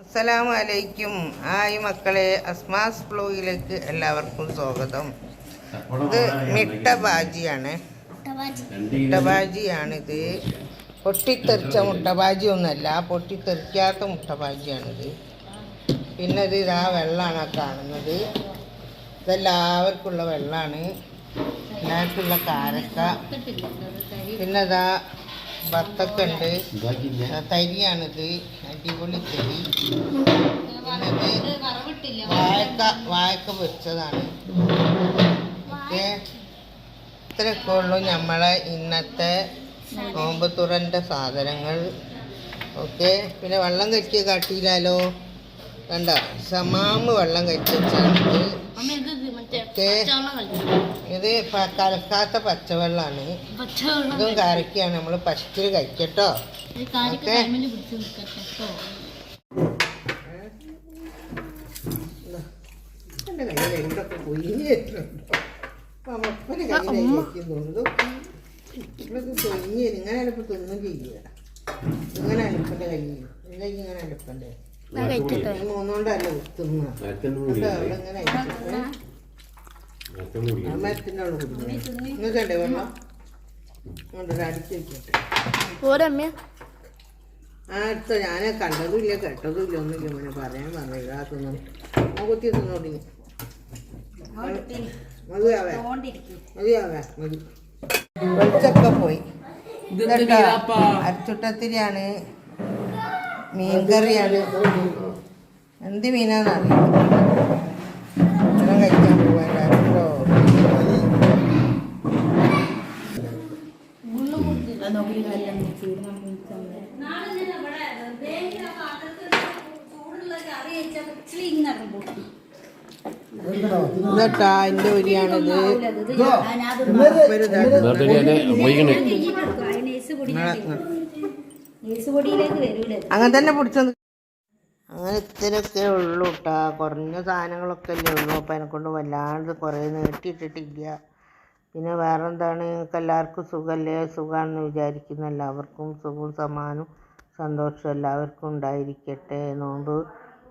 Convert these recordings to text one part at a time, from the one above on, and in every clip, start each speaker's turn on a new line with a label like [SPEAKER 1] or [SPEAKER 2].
[SPEAKER 1] അസ്സലാമു അലൈക്കും ആയി മക്കളെ അസ്മാസ് ബ്ലോഗിലേക്ക് എല്ലാവർക്കും സ്വാഗതം. ഇത് മിട്ട ബാജിയാണ് മുട്ട ബാജിയാണിത് പൊട്ടിത്തെറിച്ച മുട്ട ബാജി ഒന്നല്ല പൊട്ടിത്തെറിക്കാത്ത മുട്ട ബാജിയാണിത് പിന്നെ ഇത് ഇതാ വെള്ളമാണ് കാണുന്നത്. ഇതെല്ലാവർക്കുള്ള വെള്ളമാണ്. എല്ലാവർക്കുള്ള കാരക്ക. പിന്നെ ഇതാ ബത്തക്കുണ്ട് തരിയാണിത്. അടിപൊളി തരി. പിന്നത് വാഴക്ക വാഴക്ക പൊരിച്ചതാണ്. ഓക്കെ ഇത്രയൊക്കെ ഉള്ളൂ നമ്മളെ ഇന്നത്തെ നോമ്പ് തുറന്റെ സാധനങ്ങൾ. ഓക്കെ? പിന്നെ വെള്ളം കഴിക്കുക കാട്ടിയില്ലാലോ കണ്ട? സമാമ് വെള്ളം കഴിച്ച് വെച്ചാണിത് ഇത് പ- കലക്കാത്ത പച്ചവെള്ളമാണ് ഇതും കരക്കാണ് നമ്മൾ ഫസ്റ്റിൽ കഴിക്കട്ടോ. ഓക്കെ. എന്തൊക്കെ പൊയ്യുന്നുണ്ടോ ഇങ്ങനെയാണ് ഇപ്പം തിന്നും ചെയ്യുക ഇങ്ങനെ അടുപ്പന്റെ കയ്യിൽ എന്റെ ഇങ്ങനെ മൂന്നുകൊണ്ടല്ല തിന്നുക അവിടെ ഇങ്ങനെ അവിടെ കുടിക്കുന്നു നിങ്ങൾക്കണ്ടേ വെള്ളം? അടിച്ച് വെക്കട്ടെ
[SPEAKER 2] ഓരമ്മ
[SPEAKER 1] ആ അടുത്ത ഞാൻ കണ്ടതും ഇല്ല കേട്ടതും ഇല്ല ഒന്നുമില്ല മോനെ. പറയാൻ പറഞ്ഞില്ല ആ കുത്തി തിന്നോടി മതിയാവേ മതിയാവേ മതി വെളിച്ചൊക്കെ പോയി. അരച്ചുട്ടത്തിരിയാണ്. മീൻകറിയാണ്. എന്ത് മീനാന്നറിയാം ഭക്ഷണം ഇതട്ടാ എന്റെ ഉരിയാണിത് അങ്ങനെ തന്നെ പിടിച്ചത് അങ്ങനെ ഇത്രയൊക്കെ ഉള്ളൂ കേട്ടാ കുറഞ്ഞ സാധനങ്ങളൊക്കെ അല്ലേ ഉള്ളൂ. അപ്പം എന്നെക്കൊണ്ട് വല്ലാണ്ട് കുറേ നീട്ടിയിട്ടിട്ടില്ല. പിന്നെ വേറെ എന്താണ് നിങ്ങൾക്ക് എല്ലാവർക്കും സുഖമല്ലേ സുഖമാണെന്ന് വിചാരിക്കുന്നു. എല്ലാവർക്കും സുഖവും സമാനവും സന്തോഷവും എല്ലാവർക്കും ഉണ്ടായിരിക്കട്ടെ. നോമ്പ്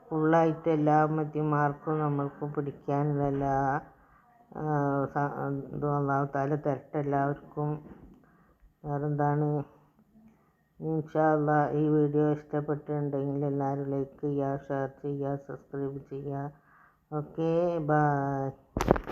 [SPEAKER 1] ഫുള്ളായിട്ട് എല്ലാ മദ്യമാർക്കും നമ്മൾക്കും പിടിക്കാനുള്ള എല്ലാ ഇതും അള്ളാഹു തരട്ടെ എല്ലാവർക്കും വേറെന്താണ്? ഇൻഷാല്ല ഈ വീഡിയോ ഇഷ്ടപ്പെട്ടിട്ടുണ്ടെങ്കിൽ എല്ലാവരും ലൈക്ക് ചെയ്യുക ഷെയർ ചെയ്യുക സബ്സ്ക്രൈബ് ചെയ്യുക. Okay bye